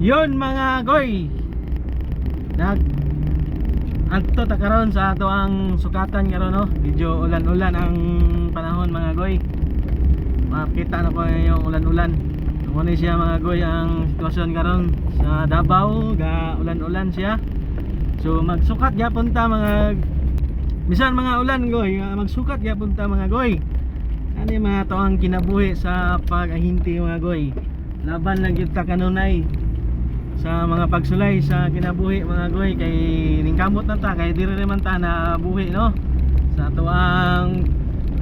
Yun mga goy. Nag Adto ta karon sa ato ang sukatan karon no. Medyo ulan-ulan ang panahon mga goy. Makita na ko yung ulan-ulan. Mo ni siya mga goy ang sitwasyon karon sa Davao, ga ulan-ulan siya. So magsukat gyapon ta mga bisan mga ulan goy, magsukat gyapon ta mga goy. Ano yung mga ang kinabuhi sa pag-ahinti mga goy. Laban lang gyud ta kanunay sa mga pagsulay sa kinabuhi mga goy. Kay ningkamot na ta kay diri man ta na buhi no? Sa tuang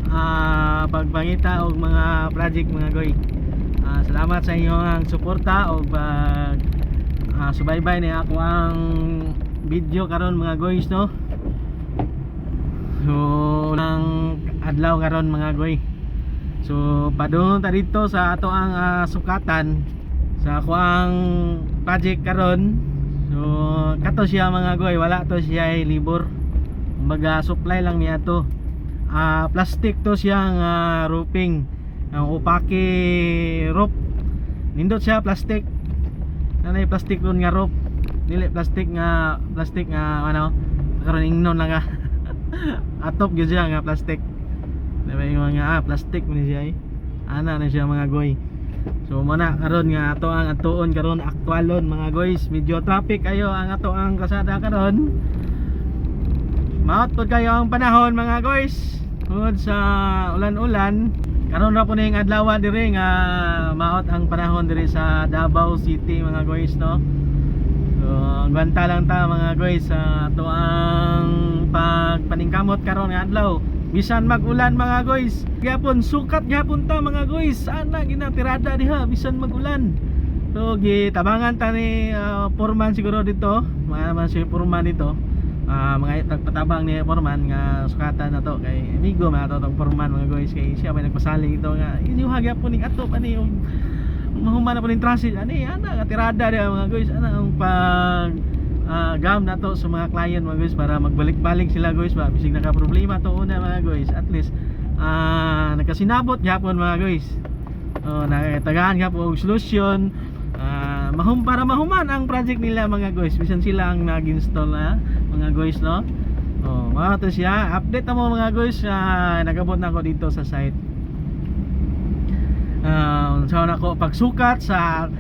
ah, pagpangita og mga project mga goy. Ah, salamat sa inyong suporta o pag ah, subaybay ni ako ang video karon mga goys no? So lang adlaw karon mga goy so padung ta dito sa ato ang ah, sukatan. Sa ako ang project karon. So kato siya mga goy wala to siya libor. Kumbaga supply lang niya to. Ah plastic to siya nga roofing. Ang upake roof. Nindot siya plastic. Nanay plastic ron nga roof. Dili plastic nga plastic nga ano karon ingnon lang nga. Atop gyud siya nga plastic diba yung mga ah, plastic mo siya eh ana na siya mga goy So muna karon nga ato ang atuon karon aktualon mga guys. Medyo traffic kayo ang ato ang kasada karon. Maot pod kayo ang panahon mga guys. Tungod sa ulan-ulan, karon ra po ning adlaw diri nga maot ang panahon diri sa Davao City mga guys no. So gwanta lang ta mga guys sa ato ang pagpaningkamot karon nga adlaw bisan magulan mga guys. Gyapon sukat gyapon ta mga guys. Ana ginatirada diha bisan magulan. So gitabangan ta ni uh, foreman siguro dito. Mga si foreman dito. Ah, mga nagpatabang ni foreman nga sukatan na to. Kay amigo mga to tong foreman mga guys. Kay siya may nagpasaling ito nga. Iniuha gyapon ning ato pa ni yung mahuman na po ning transit ani ana nga tirada diha mga guys. Ana ang pag ah, gam na to sa mga client mga guys para magbalik-balik sila guys ba? Bisig naka problema to una mga guys. At least ah nakasinabot gyapon mga guys. Oh nakatagaan gyapon og solusyon. Ah mahum para mahuman ang project nila mga guys. Bisan sila ang nag-install na mga guys no? Oh mga to siya. Update na mo mga guys. Ah, nagabot na ako dito sa site. Uh, so nako pagsukat sa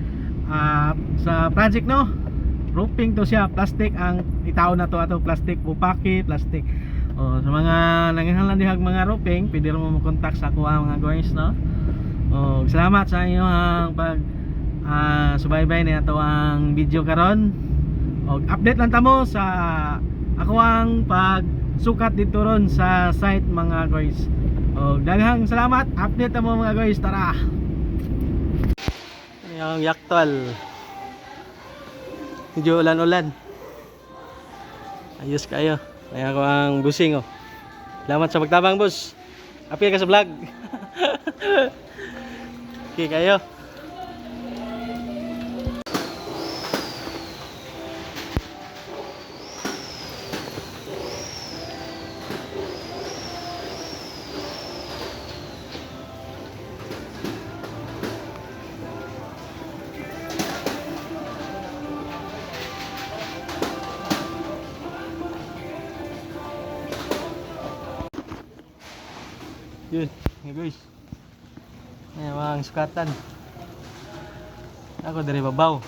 ah, sa project no roofing to siya. Plastic ang itaw na to ato. Plastic upaki plastic. Oh sa mga nangangahlan dihag mga roofing pwede mo mo contact sa ako mga guys no? Oh salamat sa inyo ang pag ah, subaybay ni ato ang video karon. Og update lang tamo sa ako ang pagsukat dito ron sa site mga guys. Og daghang salamat. Update tamo mga guys. Tara! Yung yaktol medyo ulan-ulan. Ayos kayo. Kaya ako ang busing oh. Salamat sa pagtabang boss. Apil ka sa vlog. Okay kayo Yun, nga guys. Ayan mga sukatan. Ako dari babaw.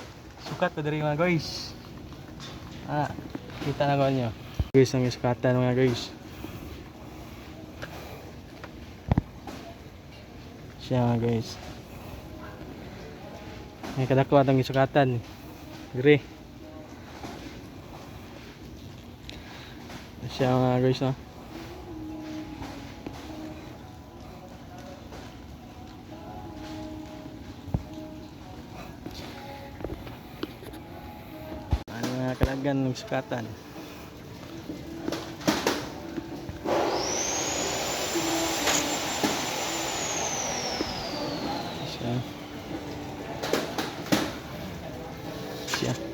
Sukat ko dari mga guys. Ah, kita na ko nyo. Guys, ang sukatan mga guys. Siya mga guys. May kadako atong isukatan. Dire. Siya mga guys no. kalagan ng sukatan siya. Siya.